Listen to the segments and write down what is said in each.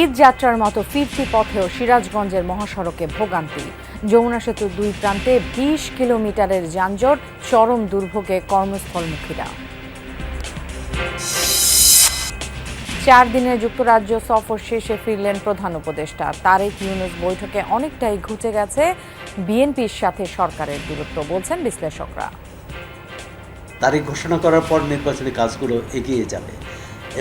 ঈদ যাত্রার মতো ফিরতি পথেও সিরাজগঞ্জের মহাসড়কে ভোগান্তি। যমুনা সেতুর দুই প্রান্তে বিশ কিলোমিটারের যানজট, চরম দুর্ভোগে কর্মস্থলমুখীরা। চার দিনের যুক্তরাজ্য সফর শেষে ফিরলেন প্রধান উপদেষ্টা। তারেক ইউনুস বৈঠকে অনেকটাই ঘুচে গেছে বিএনপির সাথে সরকারের দূরত্ব, বলছেন বিশ্লেষকরা। তারিখ ঘোষণা করার পর নির্বাচনী কাজগুলো এগিয়ে যাবে।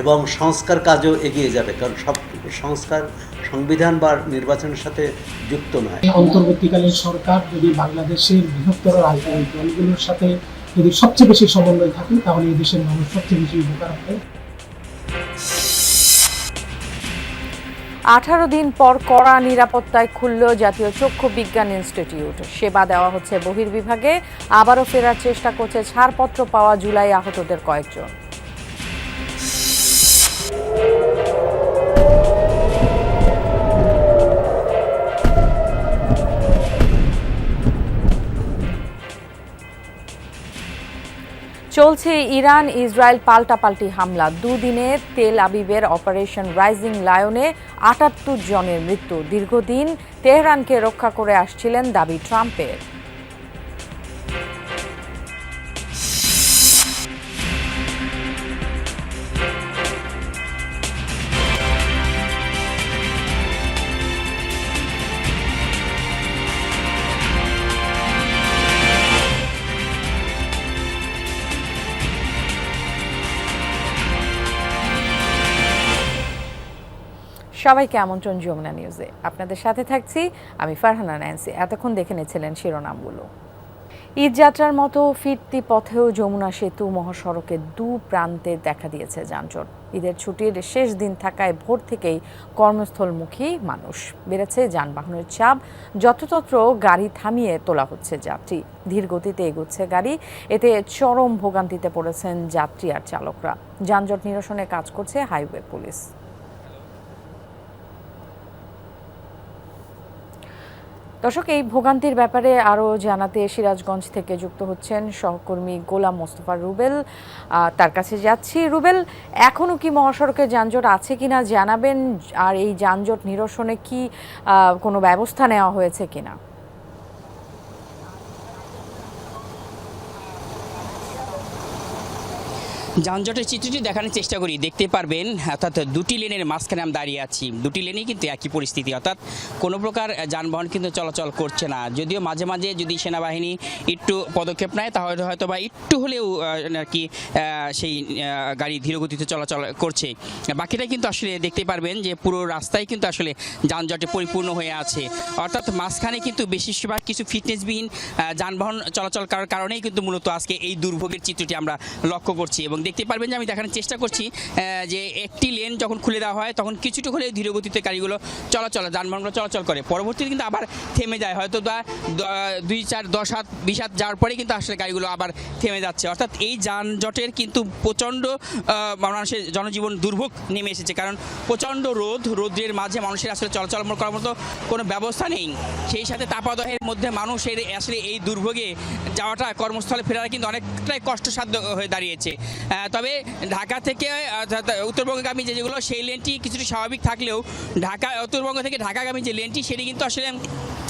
এবং সংস্কার কাজও এগিয়ে যাবে কারণ সব সংস্কার সংবিধান বা নির্বাচনের সাথে যুক্ত নয়। অন্তর্বর্তীকালীন সরকার যদি বাংলাদেশের বৃহত্তর রাজনৈতিক দলগুলোর সাথে যদি সবচেয়ে বেশি সমন্বয় থাকে তাহলে এই দেশের মানুষ সবচেয়ে বেশি উপকার হবে। আঠারো দিন পর কড়া নিরাপত্তায় খুলল জাতীয় চক্ষু বিজ্ঞান ইনস্টিটিউট। সেবা দেওয়া হচ্ছে বহির্বিভাগে আবারও ফেরার চেষ্টা করছে ছাড়পত্র পাওয়া জুলাই আহতদের কয়েকজন। চলছে ইরান ইসরায়েল পাল্টাপাল্টি হামলা। দুদিনে তেল আবিবের অপারেশন রাইজিং লায়নে আটাত্তর জনের মৃত্যু। দীর্ঘদিন তেহরানকে রক্ষা করে আসছিলেন দাবি ট্রাম্পের। সবাইকে আমন্ত্রণ যমুনা নিউজে। আপনাদের সাথে থাকছি আমি ফারহানা ন্যান্সি। এতক্ষণ দেখে নিয়েছিলেন শিরোনামগুলো। ঈদ যাত্রার মতো ফিরতি পথেও যমুনা সেতু মহাসড়কের দু প্রান্তে দেখা দিয়েছে যানজট। ঈদের ছুটির শেষ দিন থাকায় ভোর থেকেই কর্মস্থলমুখী মানুষ। বেড়েছে যানবাহনের চাপ। যত্রতত্র গাড়ি থামিয়ে তোলা হচ্ছে যাত্রী। ধীর গতিতে এগুচ্ছে গাড়ি। এতে চরম ভোগান্তিতে পড়েছেন যাত্রী আর চালকরা। যানজট নিরসনে কাজ করছে হাইওয়ে পুলিশ। দর্শক, এই ভোগান্তির ব্যাপারে আরও জানাতে সিরাজগঞ্জ থেকে যুক্ত হচ্ছেন সহকর্মী গোলাম মোস্তফা রুবেল। তার কাছে যাচ্ছি। রুবেল এখনও কি মহাসড়কে যানজট আছে কি না জানাবেন? আর এই যানজট নিরসনে কি কোনো ব্যবস্থা নেওয়া হয়েছে কিনা? যানজটের চিত্রটি দেখানোর চেষ্টা করি। দেখতে পারবেন, অর্থাৎ দুটি লেনের মাঝখানে আমি দাঁড়িয়ে আছি। দুটি লেনেই কিন্তু একই পরিস্থিতি, অর্থাৎ কোনো প্রকার যানবাহন কিন্তু চলাচল করছে না। যদিও মাঝে মাঝে যদি সেনাবাহিনী একটু পদক্ষেপ নেয়, তাহলে হয়তো বা একটু হলেও আর কি সেই গাড়ি ধীরগতিতে চলাচল করছে। বাকিটা কিন্তু আসলে দেখতে পারবেন যে পুরো রাস্তায় কিন্তু আসলে যানজটে পরিপূর্ণ হয়ে আছে। অর্থাৎ মাঝখানে কিন্তু বেশিরভাগ কিছু ফিটনেসবিহীন যানবাহন চলাচল করার কারণেই কিন্তু মূলত আজকে এই দুর্ভোগের চিত্রটি আমরা লক্ষ্য করছি এবং দেখতে পারবেন যে আমি দেখানোর চেষ্টা করছি যে একটি লেন যখন খুলে দেওয়া হয়, তখন কিছুটু হলে ধীরগতিতে গাড়িগুলো চলাচল, যানবাহনগুলো চলাচল করে। পরবর্তীতে কিন্তু আবার থেমে যায়। হয়তো বা দুই চার, দশ হাত, বিশ হাত যাওয়ার পরে কিন্তু আসলে গাড়িগুলো আবার থেমে যাচ্ছে। অর্থাৎ এই যানজটের কিন্তু প্রচণ্ড মানুষের জনজীবন দুর্ভোগ নেমে এসেছে। কারণ প্রচণ্ড রোদ, রোদের মাঝে মানুষের আসলে চলাচল করার মতো কোনো ব্যবস্থা নেই। সেই সাথে তাপাদহের মধ্যে মানুষের আসলে এই দুর্ভোগে যাওয়াটা কর্মস্থলে ফেরাটা কিন্তু অনেকটাই কষ্টসাধ্য হয়ে দাঁড়িয়েছে। তবে ঢাকা থেকে উত্তরবঙ্গগামী যে যেগুলো, সেই লেনটি কিছুটা স্বাভাবিক থাকলেও ঢাকা, উত্তরবঙ্গ থেকে ঢাকাগামী যে লেনটি, সেটি কিন্তু আসলে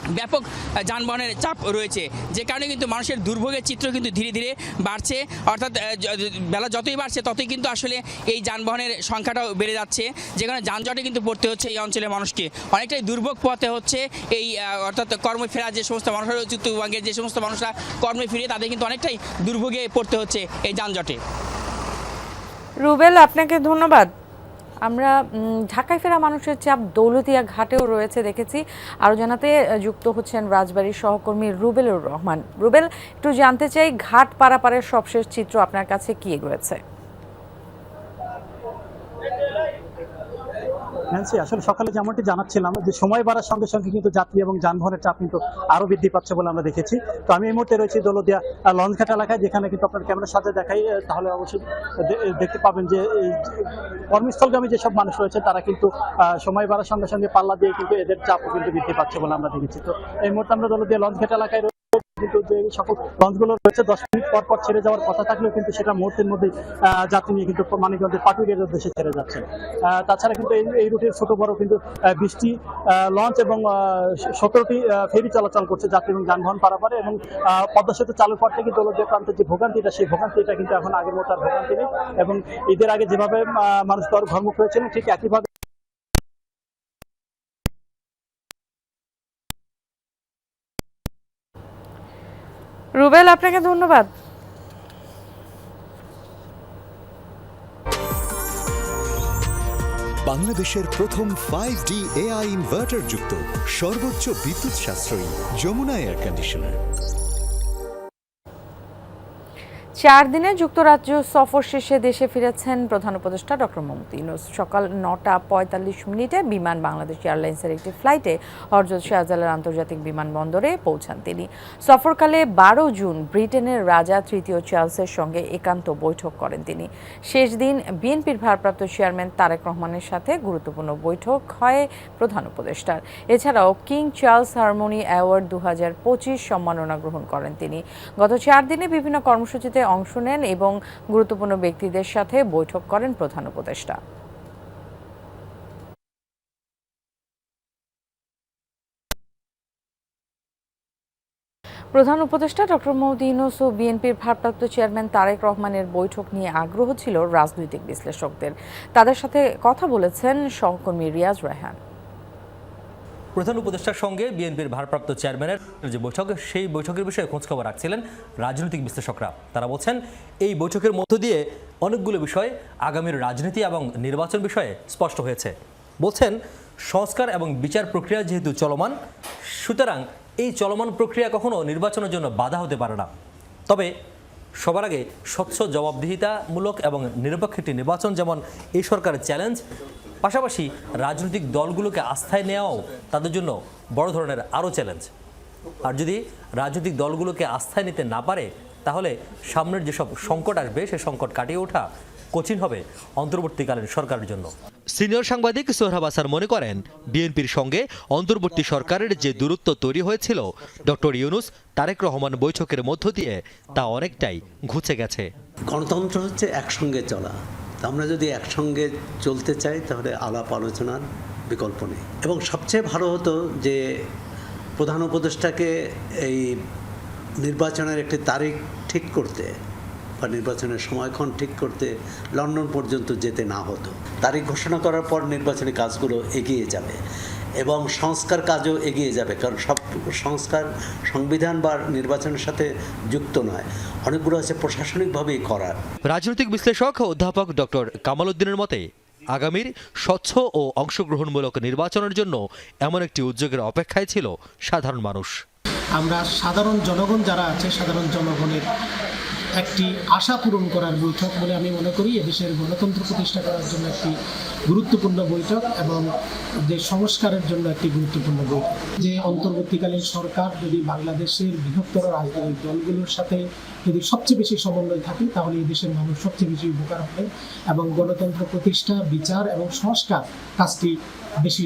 ব্যাপক যানবাহনের চাপ রয়েছে। যে কারণে কিন্তু মানুষের দুর্ভোগের চিত্র কিন্তু ধীরে ধীরে বাড়ছে। অর্থাৎ য- য- বেলা যতই বাড়ছে, ততই কিন্তু আসলে এই যানবাহনের সংখ্যাটাও বেড়ে যাচ্ছে। যেখানে যানজটে কিন্তু পড়তে হচ্ছে এই অঞ্চলের মানুষকে। অনেকটাই দুর্ভোগ পথে হচ্ছে এই অর্থাৎ কর্মে ফেরা যে সমস্ত মানুষরা উত্তরবঙ্গের যে সমস্ত মানুষরা কর্মে ফিরে, তাদের কিন্তু অনেকটাই দুর্ভোগে পড়তে হচ্ছে এই যানজটে। রুবেল, আপনাকে ধন্যবাদ। আমরা ঢাকায় ফেরা মানুষের চাপ দৌলতিয়া ঘাটেও রয়েছে, দেখেছি। আরও জানাতে যুক্ত হচ্ছেন রাজবাড়ির সহকর্মী রুবেলুর রহমান। রুবেল, একটু জানতে চাই, ঘাট পারাপারের সবশেষ চিত্র আপনার কাছে কি রয়েছে ন্যান্সি আসলে সকালে যেমনটি জানাচ্ছিলাম, যে সময় বাড়ার সঙ্গে সঙ্গে কিন্তু যাত্রী এবং যানবাহনের চাপ কিন্তু আরও বৃদ্ধি পাচ্ছে বলে আমরা দেখেছি তো আমি এই মুহূর্তে রয়েছি দলদিয়া লঞ্চঘাট এলাকায়, যেখানে কিন্তু আপনার ক্যামেরার সাথে দেখাই তাহলে অবশ্যই দেখতে পাবেন যে কর্মস্থলগামী যেসব মানুষ রয়েছে, তারা কিন্তু সময় বাড়ার সঙ্গে সঙ্গে পাল্লা দিয়ে কিন্তু এদের চাপও কিন্তু বৃদ্ধি পাচ্ছে বলে আমরা দেখেছি তো এই মুহূর্তে আমরা দৌলদিয়া লঞ্চঘাট এলাকায়। কিন্তু যে সকল লঞ্চগুলো রয়েছে দশ মিনিট পর পর ছেড়ে যাওয়ার কথা থাকলেও কিন্তু সেটা মুহূর্তের মধ্যে যাত্রী নিয়ে কিন্তু মানিকগঞ্জের পাটুরিয়ার উদ্দেশ্যে ছেড়ে যাচ্ছে। তাছাড়া কিন্তু এই এই রুটের ছোট বড় কিন্তু আহ, লঞ্চ এবং সতেরোটি ফেরি চলাচল করছে যাত্রী এবং যানবাহন পারাপারে এবং পদ্মা সেতু চালু পর থেকে দৌলতদিয়া প্রান্তের যে ভোগান্তিটা সেই ভোগান্তিটা কিন্তু এখন আগের মতো আর ভোগান্তি নেই এবং ঈদের আগে যেভাবে মানুষ ঘরমুখ হয়েছিলেন ঠিক একইভাবে রুবেল, আপনাকে ধন্যবাদ। বাংলাদেশের প্রথম ফাইভ ডি এআই ইনভার্টার যুক্ত সর্বোচ্চ বিদ্যুৎ সাশ্রয়ী যমুনা এয়ার কন্ডিশনার চার দিনে যুক্তরাজ্য সফর শেষে দেশে ফিরেছেন প্রধান উপদেষ্টা ডক্টর মমতা ইউনুস। সকাল নটা পঁয়তাল্লিশ মিনিটে বিমান বাংলাদেশ এয়ারলাইন্সের একটি ফ্লাইটে হরজত শাহজালাল আন্তর্জাতিক বিমানবন্দরে পৌঁছান তিনি। সফরকালে বারো জুন ব্রিটেনের রাজা তৃতীয় চার্লসের সঙ্গে একান্ত বৈঠক করেন তিনি। শেষ দিন বিএনপির ভারপ্রাপ্ত চেয়ারম্যান তারেক রহমানের সাথে গুরুত্বপূর্ণ বৈঠক হয় প্রধান উপদেষ্টার। এছাড়াও কিং চার্লস হারমোনি অ্যাওয়ার্ড দু হাজার পঁচিশ সম্মাননা গ্রহণ করেন তিনি। গত চার দিনে বিভিন্ন কর্মসূচিতে অংশ নেন এবং গুরুত্বপূর্ণ ব্যক্তিদের সাথে বৈঠক করেন প্রধান উপদেষ্টা। প্রধান উপদেষ্টা ডক্টর মোহাম্মদ ও বিএনপির ভারপ্রাপ্ত চেয়ারম্যান তারেক রহমানের বৈঠক নিয়ে আগ্রহ ছিল রাজনৈতিক বিশ্লেষকদের। তাদের সাথে কথা বলেছেন সহকর্মী রিয়াজ রায়হান। প্রধান উপদেষ্টার সঙ্গে বিএনপির ভারপ্রাপ্ত চেয়ারম্যানের যে বৈঠক, সেই বৈঠকের বিষয়ে খোঁজখবর রাখছিলেন রাজনৈতিক বিশ্লেষকরা। তারা বলছেন, এই বৈঠকের মধ্য দিয়ে অনেকগুলো বিষয় আগামীর রাজনীতি এবং নির্বাচন বিষয়ে স্পষ্ট হয়েছে। বলছেন, সংস্কার এবং বিচার প্রক্রিয়া যেহেতু চলমান, সুতরাং এই চলমান প্রক্রিয়া কখনো নির্বাচনের জন্য বাধা হতে পারে না। তবে সবার আগে স্বচ্ছ, জবাবদিহিতামূলক এবং নিরপেক্ষ একটি নির্বাচন যেমন এই সরকারের চ্যালেঞ্জ পাশাপাশি রাজনৈতিক দলগুলোকে আস্থায় নেওয়াও তাদের জন্য বড় ধরনের আরও চ্যালেঞ্জ আর যদি রাজনৈতিক দলগুলোকে আস্থায় নিতে না পারে তাহলে সামনের যেসব সংকট আসবে সে সংকট কাটিয়ে ওঠা কঠিন হবে অন্তর্বর্তীকালীন সরকারের জন্য। সিনিয়র সাংবাদিক সোহরাব আসার মনে করেন বিএনপির সঙ্গে অন্তর্বর্তী সরকারের যে দূরত্ব তৈরি হয়েছিল ডক্টর ইউনুস তারেক রহমান বৈঠকের মধ্য দিয়ে তা অনেকটাই ঘুচে গেছে। গণতন্ত্র হচ্ছে একসঙ্গে চলা। আমরা যদি একসঙ্গে চলতে চাই, তাহলে আলাপ আলোচনার বিকল্প নেই। এবং সবচেয়ে ভালো হতো যে প্রধান উপদেষ্টাকে এই নির্বাচনের একটি তারিখ ঠিক করতে বা নির্বাচনের সময়ক্ষণ ঠিক করতে লন্ডন পর্যন্ত যেতে না হতো। তারিখ ঘোষণা করার পর নির্বাচনী কাজগুলো এগিয়ে যাবে। এবং সংস্কার কাজও এগিয়ে যাবে কারণ সব সংস্কার সংবিধান বা নির্বাচনের সাথে যুক্ত নয়। অনেকগুলো আছে প্রশাসনিকভাবেই করার। রাজনৈতিক বিশ্লেষক অধ্যাপক ডক্টর কামাল উদ্দিনের মতে আগামীর স্বচ্ছ ও অংশগ্রহণমূলক নির্বাচনের জন্য এমন একটি উদ্যোগের অপেক্ষায় ছিল সাধারণ মানুষ। আমরা সাধারণ জনগণ যারা আছে সাধারণ জনগণের একটি আশা পূরণ করার বৈঠক বলে আমি মনে করি। এদেশের গণতন্ত্র প্রতিষ্ঠা করার জন্য একটি গুরুত্বপূর্ণ বৈঠক এবং যে সংস্কারের জন্য একটি গুরুত্বপূর্ণ বৈঠক। যে অন্তর্বর্তীকালীন সরকার যদি বাংলাদেশের বৃহত্তর রাজনৈতিক দলগুলোর সাথে যদি সবচেয়ে বেশি সমন্বয় থাকে, তাহলে এই দেশের মানুষ সবচেয়ে বেশি উপকার হবে এবং গণতন্ত্র প্রতিষ্ঠা, বিচার এবং সংস্কার কাজটি বেশি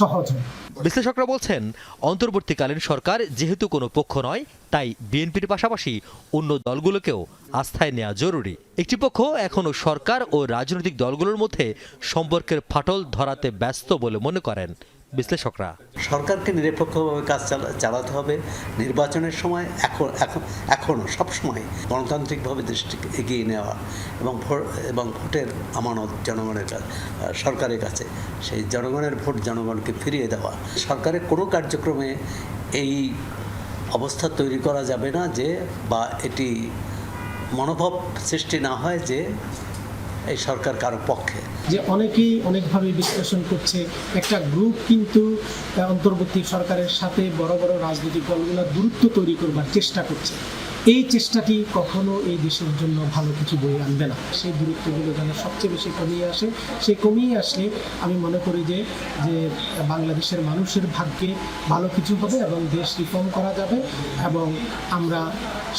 সহজ হবে। বিশ্লেষকরা বলছেন, অন্তর্বর্তীকালীন সরকার যেহেতু কোনো পক্ষ নয়, তাই বিএনপির পাশাপাশি অন্য দলগুলোকেও আস্থায় নেওয়া জরুরি। একটি পক্ষ এখনও সরকার ও রাজনৈতিক দলগুলোর মধ্যে সম্পর্কের ফাটল ধরাতে ব্যস্ত বলে মনে করেন। বিশ্লেষকরা। সরকারকে নিরপেক্ষভাবে কাজ চালা- চালাতে হবে। নির্বাচনের সময় এখন এখন এখনও সবসময় গণতান্ত্রিকভাবে দৃষ্টিকে এগিয়ে নেওয়া এবং এবং ভোটের আমানত জনগণের সরকারের কাছে, সেই জনগণের ভোট জনগণকে ফিরিয়ে দেওয়া। সরকারের কোনো কার্যক্রমে এই অবস্থা তৈরি করা যাবে না যে, বা এটি মনোভাব সৃষ্টি না হয় যে, এই সরকার কারও পক্ষে। যে অনেকেই অনেকভাবে বিশ্লেষণ করছে একটা গ্রুপ কিন্তু অন্তর্বর্তী সরকারের সাথে বড় বড় রাজনৈতিক দলগুলো দূরত্ব তৈরি করবার চেষ্টা করছে। এই চেষ্টাটি কখনো এই দেশের জন্য ভালো কিছু বয়ে আনবে না? সেই দূরত্বগুলো যেন সবচেয়ে বেশি কমিয়ে আসে, সেই কমিয়ে আসলে আমি মনে করি যে যে বাংলাদেশের মানুষের ভাগ্যে ভালো কিছু হবে এবং দেশ রিফর্ম করা যাবে এবং আমরা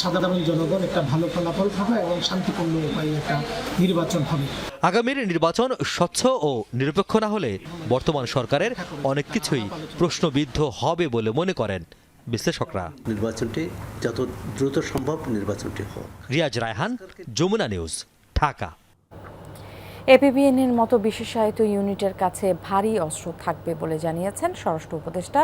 সাধারণ জনগণ একটা ভালো ফলাফল পাবে এবং শান্তিপূর্ণ উপায়ে একটা নির্বাচন হবে। আগামীর নির্বাচন স্বচ্ছ ও নিরপেক্ষ না হলে বর্তমান সরকারের অনেক কিছুই প্রশ্নবিদ্ধ হবে বলে মনে করেন। বিশ্লেষকরা। নির্বাচনটি যত দ্রুত সম্ভব নির্বাচনটি হোক। রিয়াজ রায়হান যমুনা নিউজ ঢাকা। এপিবিএনের মতো বিশেষায়িত ইউনিটের কাছে ভারী অস্ত্র থাকবে বলে জানিয়েছেন স্বরাষ্ট্র উপদেষ্টা,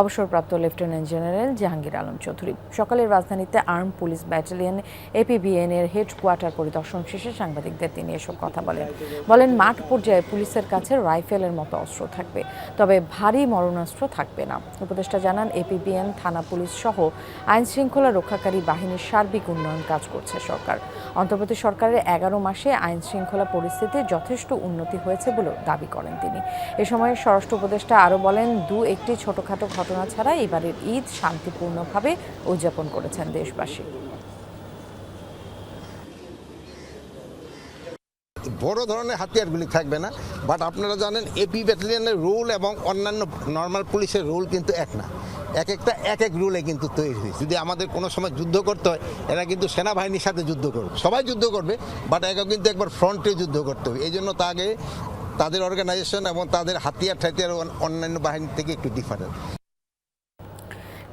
অবসরপ্রাপ্ত লেফটেন্যান্ট জেনারেল জাহাঙ্গীর আলম চৌধুরী। সকালের রাজধানীতে আর্ম পুলিশ ব্যাটালিয়ন এপিবিএন এর হেডকোয়ার্টার পরিদর্শন শেষে সাংবাদিকদের তিনি এসব কথা বলেন। বলেন, মাঠ পর্যায়ে পুলিশের কাছে রাইফেলের মতো অস্ত্র থাকবে, তবে ভারী মরণাস্ত্র থাকবে না। উপদেষ্টা জানান, এপিবিএন, থানা পুলিশ সহ আইন শৃঙ্খলা রক্ষাকারী বাহিনীর সার্বিক উন্নয়ন কাজ করছে সরকার। অন্তর্বর্তী সরকারের এগারো মাসে আইন শৃঙ্খলা পরিস্থিতি যথেষ্ট উন্নতি হয়েছে বলেও দাবি করেন তিনি। এ সময় স্বরাষ্ট্র উপদেষ্টা আরও বলেন, দু একটি ছোটখাটো ঘটনা ছাড়া এবারের ঈদ শান্তিপূর্ণভাবে উদযাপন করেছেন দেশবাসী। বড় ধরনের হাতিয়ারগুলি থাকবে না বাট আপনারা জানেন এপি ব্যাটালিয়নের রোল এবং অন্যান্য নর্মাল পুলিশের রোল কিন্তু এক না। এক একটা, এক এক রুলে কিন্তু তৈরি হয়েছে। যদি আমাদের কোনো সময় যুদ্ধ করতে হয়, এরা কিন্তু সেনাবাহিনীর সাথে যুদ্ধ করবে। সবাই যুদ্ধ করবে বাট একা কিন্তু একবার ফ্রন্টে যুদ্ধ করতে হবে। এই জন্য তা আগে তাদের অর্গানাইজেশন এবং তাদের হাতিয়ার ঠাতিয়ার অন্যান্য বাহিনী থেকে একটু ডিফারেন্ট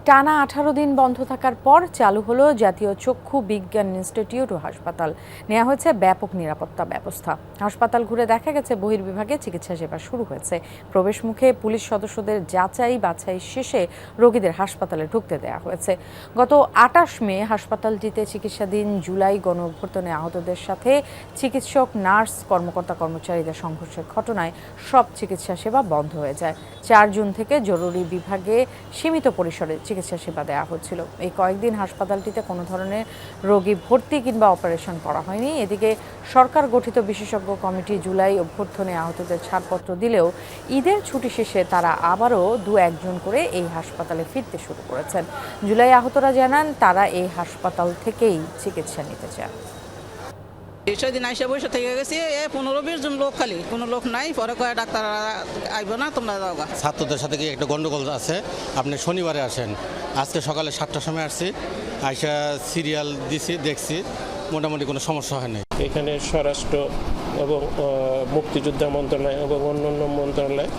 টানা আঠারো দিন বন্ধ থাকার পর চালু হলো জাতীয় চক্ষু বিজ্ঞান ইনস্টিটিউট ও হাসপাতাল। নেওয়া হয়েছে ব্যাপক নিরাপত্তা ব্যবস্থা। হাসপাতাল ঘুরে দেখা গেছে বহির্বিভাগে চিকিৎসা সেবা শুরু হয়েছে। প্রবেশ মুখে পুলিশ সদস্যদের যাচাই বাছাই শেষে রোগীদের হাসপাতালে ঢুকতে দেওয়া হয়েছে। গত আটাশ মে হাসপাতালটিতে চিকিৎসাধীন জুলাই গণ অভ্যর্থনে আহতদের সাথে চিকিৎসক, নার্স, কর্মকর্তা, কর্মচারীদের সংঘর্ষের ঘটনায় সব চিকিৎসা সেবা বন্ধ হয়ে যায়। চার জুন থেকে জরুরি বিভাগে সীমিত পরিসরে চিকিৎসা সেবা দেওয়া হচ্ছিল। এই কয়েকদিন হাসপাতালটিতে কোনো ধরনের রোগী ভর্তি কিংবা অপারেশন করা হয়নি। এদিকে সরকার গঠিত বিশেষজ্ঞ কমিটি জুলাই অভ্যর্থনে আহতদের ছাড়পত্র দিলেও ঈদের ছুটি শেষে তারা আবারও দু একজন করে এই হাসপাতালে ফিরতে শুরু করেছেন। জুলাই আহতরা জানান, তারা এই হাসপাতাল থেকেই চিকিৎসা নিতে চান। সেদিন আইসা বসে থেকে গেছি এ পনেরো বিশ জন লোক খালি কোনো লোক নাই পরে কয়ে ডাক্তার আইব না তোমরা যাও গা। ছাত্রদের সাথে কি একটা গন্ডগোল আছে আপনি শনিবারে আসেন। আজকে সকালে সাতটার সময় আসছি আইসা সিরিয়াল দিছি দেখছি মোটামুটি কোনো সমস্যা হয় নাই। এখানে স্বরাষ্ট্র এবং মুক্তিযোদ্ধা মন্ত্রণালয় এবং অন্যান্য মন্ত্রণালয়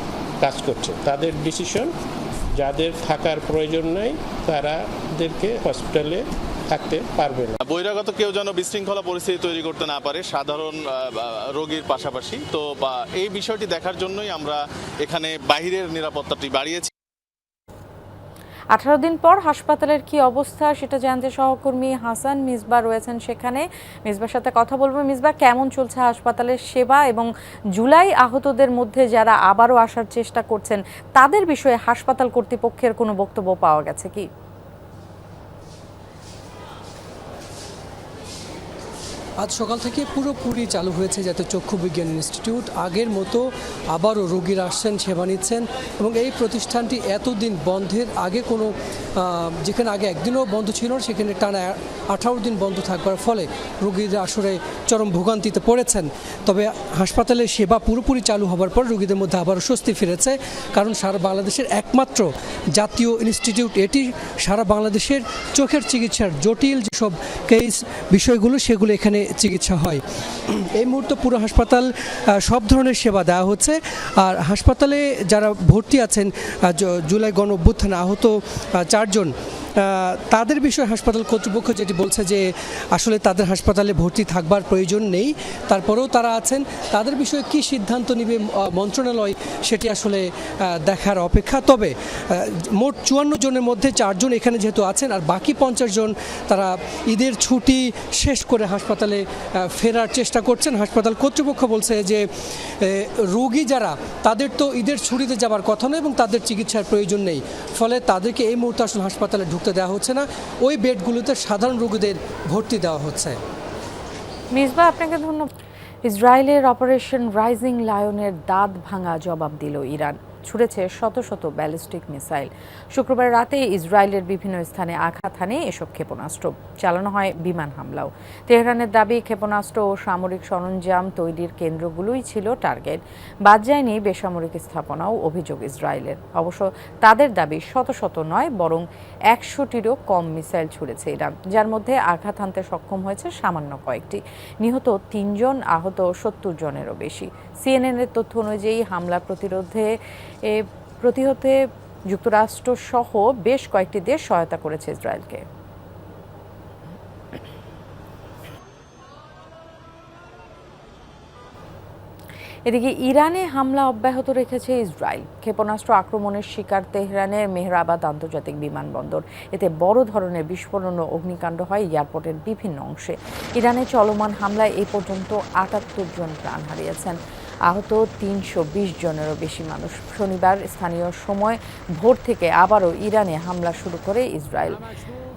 কাজ করছে। তাদের ডিসিশন যাদের থাকার প্রয়োজন নেই তারাদেরকে হসপিটালে থাকতে পারবে না। বহিরাগত কেউ যেন বিশৃঙ্খলা পরিস্থিতি তৈরি করতে না পারে সাধারণ রোগীর পাশাপাশি। তো এই বিষয়টি দেখার জন্যই আমরা এখানে বাহিরের নিরাপত্তাটি বাড়িয়েছি। আঠারো দিন পর হাসপাতালের কি অবস্থা সেটা জানতে সহকর্মী হাসান মিসবা রয়েছেন সেখানে। মিসবার সাথে কথা বলব। মিসবা কেমন চলছে হাসপাতালের সেবা এবং জুলাই আহতদের মধ্যে যারা আবারও আসার চেষ্টা করছেন তাদের বিষয়ে হাসপাতাল কর্তৃপক্ষের কোনো বক্তব্য পাওয়া গেছে কি? আজ সকাল থেকে পুরোপুরি চালু হয়েছে যাতে চক্ষু বিজ্ঞান ইনস্টিটিউট। আগের মতো আবারও রোগীরা আসছেন, সেবা নিচ্ছেন এবং এই প্রতিষ্ঠানটি এতদিন বন্ধের, আগে কোনো যেখানে আগে একদিনও বন্ধ ছিল সেখানে টানা আঠারো দিন বন্ধ থাকবার ফলে রোগীরা আসলে চরম ভোগান্তিতে পড়েছেন। তবে হাসপাতালের সেবা পুরোপুরি চালু হবার পর রোগীদের মধ্যে আবারও স্বস্তি ফিরেছে, কারণ সারা বাংলাদেশের একমাত্র জাতীয় ইনস্টিটিউট, এটি সারা বাংলাদেশের চোখের চিকিৎসার জটিল যেসব কেস, বিষয়গুলো সেগুলো এখানে চিকিৎসা হয়। এই মুহূর্তে পুরো হাসপাতাল সব ধরনের সেবা দেওয়া হচ্ছে। আর হাসপাতালে যারা ভর্তি আছেন জুলাই গণ অভ্যুত্থানে আহত চারজন তাদের বিষয়ে হাসপাতাল কর্তৃপক্ষ যেটি বলছে যে আসলে তাদের হাসপাতালে ভর্তি থাকবার প্রয়োজন নেই, তারপরেও তারা আছেন। তাদের বিষয়ে কি সিদ্ধান্ত নিবে মন্ত্রণালয় সেটি আসলে দেখার অপেক্ষা। তবে মোট চুয়ান্ন জনের মধ্যে চারজন এখানে যেহেতু আছেন আর বাকি পঞ্চাশ জন তারা ঈদের ছুটি শেষ করে হাসপাতালে ফেরার চেষ্টা করছেন। হাসপাতাল কর্তৃপক্ষ বলছে যে রোগী যারা, তাদের তো ঈদের ছুটিতে যাবার কথা নয় এবং তাদের চিকিৎসার প্রয়োজন নেই। ফলে তাদেরকে এই মুহূর্তে আসলে হাসপাতালে ঢুকতে দেওয়া হচ্ছে না। ওই বেডগুলোতে সাধারণ রোগীদের ভর্তি দেওয়া হচ্ছে। মিসবা আপনাকে ধন্যবাদ। ইসরায়েলের অপারেশন রাইজিং লায়নের দাঁত ভাঙা জবাব দিল ইরান। ছুড়েছে শত শত ব্যালিস্টিক মিসাইল। শুক্রবার রাতে ইসরায়েলের বিভিন্ন স্থানে আঘাত হানে এসব ক্ষেপণাস্ত্র। চালানো হয় বিমান হামলাও। তেহরানের দাবি, ক্ষেপণাস্ত্র ও সামরিক সরঞ্জাম তৈরির কেন্দ্রগুলোই ছিল টার্গেট। বাদ যায়নি বেসামরিক স্থাপনাও অভিযোগ ইসরায়েলের। অবশ্য তাদের দাবি শত শত নয়, বরং একশোটিরও কম মিসাইল ছুড়েছে ইরান, যার মধ্যে আঘাত হানতে সক্ষম হয়েছে সামান্য কয়েকটি। নিহত তিনজন, আহত সত্তর জনেরও বেশি। সিএনএনের তথ্য অনুযায়ী হামলা প্রতিরোধে এ প্রতিহতে যুক্তরাষ্ট্র সহ বেশ কয়েকটি দেশ সহায়তা করেছে ইসরায়েলকে। এদিকে ইরানে হামলা অব্যাহত রেখেছে ইসরায়েল। ক্ষেপণাস্ত্র আক্রমণের শিকার তেহরানের মেহরাবাদ আন্তর্জাতিক বিমানবন্দর। এতে বড় ধরনের বিস্ফোরণ ও অগ্নিকাণ্ড হয় এয়ারপোর্টের বিভিন্ন অংশে। ইরানে চলমান হামলায় এই পর্যন্ত আটাত্তর জন প্রাণ হারিয়েছেন। আহত তিনশো বিশ জনেরও বেশি মানুষ। শনিবার স্থানীয় সময় ভোর থেকে আবারও ইরানে হামলা শুরু করে ইসরায়েল।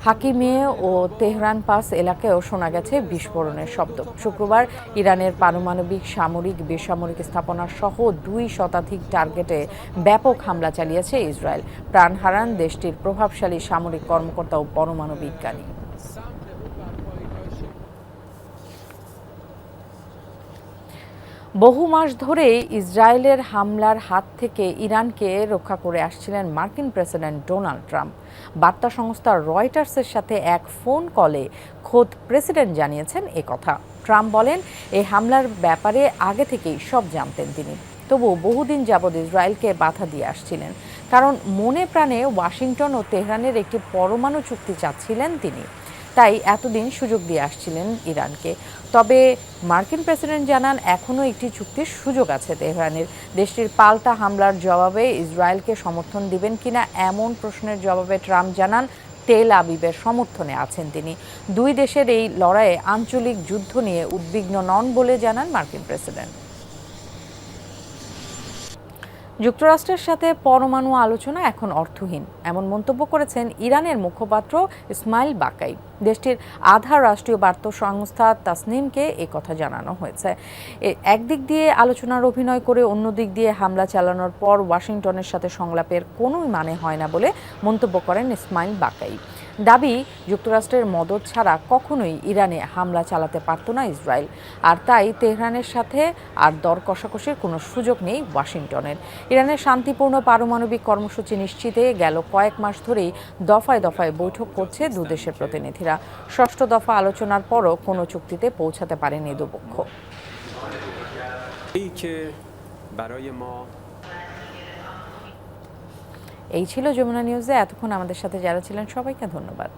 হাকিমিয়ে ও তেহরান পাস এলাকায়ও শোনা গেছে বিস্ফোরণের শব্দ। শুক্রবার ইরানের পারমাণবিক সামরিক বেসামরিক স্থাপনা সহ দুই শতাধিক টার্গেটে ব্যাপক হামলা চালিয়েছে ইসরায়েল। প্রাণ হারান দেশটির প্রভাবশালী সামরিক কর্মকর্তা ও পরমাণু বিজ্ঞানী। বহু মাস ধরেই ইসরায়েলের হামলার হাত থেকে ইরানকে রক্ষা করে আসছিলেন মার্কিন প্রেসিডেন্ট ডোনাল্ড ট্রাম্প। বার্তা সংস্থা রয়টার্সের সাথে এক ফোন কলে খোদ প্রেসিডেন্ট জানিয়েছেন এ কথা। ট্রাম্প বলেন এই হামলার ব্যাপারে আগে থেকেই সব জানতেন তিনি। তবু বহুদিন যাবৎ ইসরায়েলকে বাধা দিয়ে আসছিলেন। কারণ মনে প্রাণে ওয়াশিংটন ও তেহরানের একটি পরমাণু চুক্তি চাচ্ছিলেন তিনি। তাই এতদিন সুযোগ দিয়ে আসছিলেন ইরানকে। তবে মার্কিন প্রেসিডেন্ট জানান, এখনও একটি চুক্তির সুযোগ আছে তেহরানের। দেশটির পাল্টা হামলার জবাবে ইসরায়েলকে সমর্থন দিবেন কিনা এমন প্রশ্নের জবাবে ট্রাম্প জানান, তেল আবিবের সমর্থনে আছেন তিনি। দুই দেশের এই লড়াইয়ে আঞ্চলিক যুদ্ধ নিয়ে উদ্বিগ্ন নন বলে জানান মার্কিন প্রেসিডেন্ট। যুক্তরাষ্ট্রের সাথে পরমাণু আলোচনা এখন অর্থহীন। এমন মন্তব্য করেছেন ইরানের মুখপাত্র ইসমাইল বাকাই। দেশটির আধা রাষ্ট্রীয় বার্তা সংস্থা তাসনিমকে এ কথা জানানো হয়েছে। একদিক দিয়ে আলোচনার অভিনয় করে অন্য দিক দিয়ে হামলা চালানোর পর ওয়াশিংটনের সাথে সংলাপের কোনোই মানে হয় না বলে মন্তব্য করেন ইসমাইল বাকাই। দাবি, যুক্তরাষ্ট্রের মদত ছাড়া কখনোই ইরানে হামলা চালাতে পারত না ইসরায়েল। আর তাই তেহরানের সাথে আর দর কষাকষির কোনো সুযোগ নেই ওয়াশিংটনের। ইরানের শান্তিপূর্ণ পারমাণবিক কর্মসূচি নিশ্চিতে গেল কয়েক মাস ধরেই দফায় দফায় বৈঠক করছে দুদেশের প্রতিনিধিরা। ষষ্ঠ দফা আলোচনার পরও কোনো চুক্তিতে পৌঁছাতে পারেনি দুপক্ষ। এই ছিল যমুনা নিউজে। এতক্ষণ আমাদের সাথে যারা ছিলেন সবাইকে ধন্যবাদ।